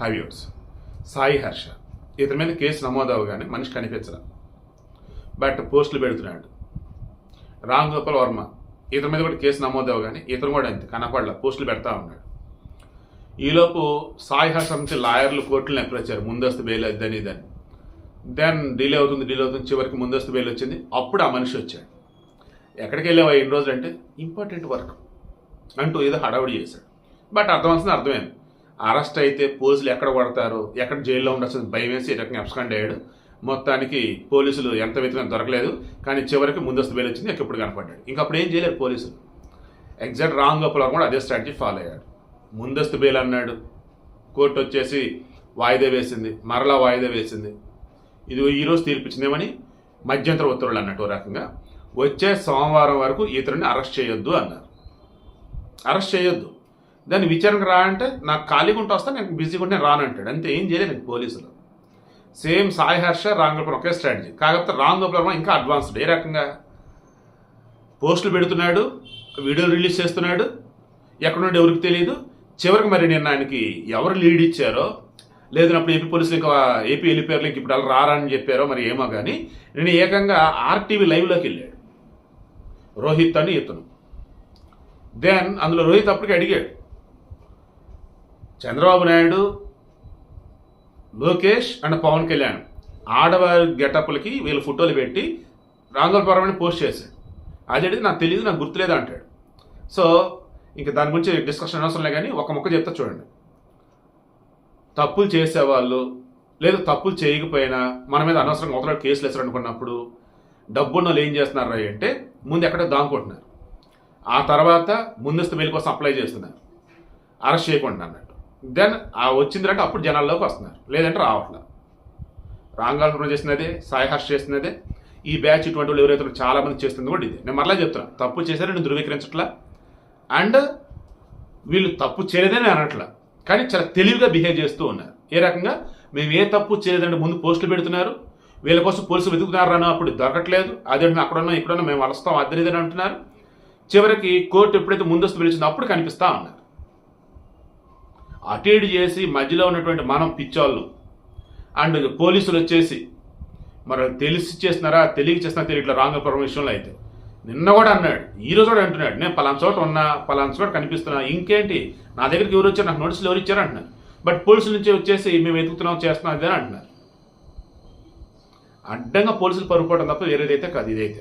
హ్యావ్యూర్స్ సాయి హర్ష. ఇతని మీద కేసు నమోదు అవ్వగానే మనిషి కనిపించరా బట్ పోస్టులు పెడుతున్నాడు. రామ్ గోపాల్ వర్మ. ఇతని మీద కూడా కేసు నమోదు అవగానే ఇతను కూడా అంతే కనపడల పోస్టులు పెడతా ఉన్నాడు. ఈలోపు సాయి హర్ష నుంచి లాయర్లు కోర్టులను ఎప్పుడొచ్చారు ముందస్తు బెయిల్ అద్దని ఇదని. దెన్ డిలే అవుతుంది డిలే అవుతుంది చివరికి ముందస్తు బెయిల్ వచ్చింది అప్పుడు ఆ మనిషి వచ్చాడు. ఎక్కడికి వెళ్ళావా ఎన్ని రోజులు అంటే ఇంపార్టెంట్ వర్క్ అంటూ ఏదో హడావుడి చేశాడు. బట్ అర్థమవుతుంది అర్థమైంది. అరెస్ట్ అయితే పోలీసులు ఎక్కడ కొడతారు ఎక్కడ జైల్లో ఉండొచ్చు భయం వేసి ఈ రకంగా అబ్స్కాండ్ అయ్యాడు. మొత్తానికి పోలీసులు ఎంత వెతికినా దొరకలేదు. కానీ చివరికి ముందస్తు బెయిల్ వచ్చింది. ఎప్పుడు కనపడ్డాడు. ఇంకా అప్పుడు ఏం చేయలేరు పోలీసులు? ఎగ్జాక్ట్ రామ్ గోపాల్ కూడా అదే స్ట్రాటజీ ఫాలో అయ్యాడు. ముందస్తు బెయిల్ అన్నాడు. కోర్టు వచ్చేసి వాయిదా వేసింది. మరలా వాయిదా వేసింది. ఇది ఈరోజు తీర్పిచ్చిందేమని మధ్యంతర ఉత్తర్వులు అన్నట్టు ఓ రకంగా వచ్చే సోమవారం వరకు ఇతరుని అరెస్ట్ చేయొద్దు అన్నారు. అరెస్ట్ చేయొద్దు. దాన్ని విచారణకు రా అంటే నాకు ఖాళీగా ఉంటే వస్తా నేను బిజీగా ఉంటే రాను అంటాడు. అంతే ఏం చేయలేదు పోలీసులు. సేమ్ సాయి హర్ష రామ్ గోపాల్ ఒకే స్ట్రాటజీ కాకపోతే రామ్ గోపాల్ వర్మ ఇంకా అడ్వాన్స్డ్ ఏ రకంగా? పోస్టులు పెడుతున్నాడు వీడియోలు రిలీజ్ చేస్తున్నాడు. ఎక్కడ నుండి ఎవరికి తెలియదు చివరికి మరి నేను ఆయనకి ఎవరు లీడ్ ఇచ్చారో లేదన్నప్పుడు అప్పుడు ఏపీ పోలీసులు ఇంకా ఏపీ వెళ్ళిపోయారు ఇంక ఇప్పుడు అలా రారని చెప్పారో మరి ఏమో కానీ నేను ఏకంగా ఆర్టీవీ లైవ్లోకి వెళ్ళాడు. రోహిత్ అని ఇతను. దెన్ అందులో రోహిత్ అప్పటికి అడిగాడు చంద్రబాబు నాయుడు లోకేష్ అండ్ పవన్ కళ్యాణ్ ఆడవారి గెటప్లకి వీళ్ళు ఫోటోలు పెట్టి రాంగోల్పురం పోస్ట్ చేశాడు అదేంటి నాకు తెలియదు నాకు గుర్తులేదు అంటాడు. సో ఇంకా దాని గురించి డిస్కషన్ అవసరం లే కానీ ఒక మొక్క చెప్తా చూడండి. తప్పులు చేసేవాళ్ళు లేదు తప్పులు చేయకపోయినా మన మీద అనవసరంగా అవతల కేసులు వేస్తారు అనుకున్నప్పుడు డబ్బున్న వాళ్ళు ఏం చేస్తున్నారు రా అంటే ముందు ఎక్కడో దాంకుంటున్నారు. ఆ తర్వాత ముందస్తు మెయిల్ కోసం అప్లై చేస్తున్నారు. అరెస్ట్ చేయకుండా అన్నట్టు దెన్ ఆ వచ్చిందంటే అప్పుడు జనాల్లోకి వస్తున్నారు. లేదంటే రావట్లేదు రాంగాల్పురం చేసినదే సాయి చేసినదే ఈ బ్యాచ్ ఇటువంటి వాళ్ళు ఎవరైతే చాలా మంది చేస్తుంది కూడా ఇది. నేను మరలా చెప్తున్నా తప్పు చేశారని నేను ధృవీకరించట్లా. అండ్ వీళ్ళు తప్పు చేయలేదని నేను అనట్లా. కానీ చాలా తెలివిగా బిహేవ్ చేస్తూ ఉన్నారు. ఏ రకంగా? మేము ఏ తప్పు చేయలేదంటే ముందు పోస్టులు పెడుతున్నారు. వీళ్ళ కోసం పోలీసులు వెతుకుతున్నారని అప్పుడు దొరకట్లేదు. అదే మేము అక్కడ ఉన్నాం ఇక్కడ ఉన్నాం మేము అలస్తాం అద్దరిదని అంటున్నారు. చివరికి కోర్టు ఎప్పుడైతే ముందస్తు పిలిచిందో అప్పుడు కనిపిస్తా ఉన్నారు. అటు ఇటు చేసి మధ్యలో ఉన్నటువంటి మనం పిచ్చోళ్ళు. అండ్ పోలీసులు వచ్చేసి మరి తెలిసి చేస్తున్నారా తెలియక చేస్తున్నారా తెలియట్లా రాంగ్ విషయంలో అయితే. నిన్న కూడా అన్నాడు ఈ రోజు కూడా అంటున్నాడు నేను పలానా చోట ఉన్నా పలానా చోట కనిపిస్తున్నా ఇంకేంటి? నా దగ్గరికి ఎవరు వచ్చారు? నాకు నోటీసులు ఎవరు ఇచ్చారు? అంటున్నారు బట్ పోలీసుల నుంచి వచ్చేసి మేము వెతుకుతున్నాం చేస్తున్నాం ఇదే అంటున్నారు అడ్డంగా పోలీసులు పరుపుకోవడం తప్ప వేరేదైతే కాదు ఇదైతే.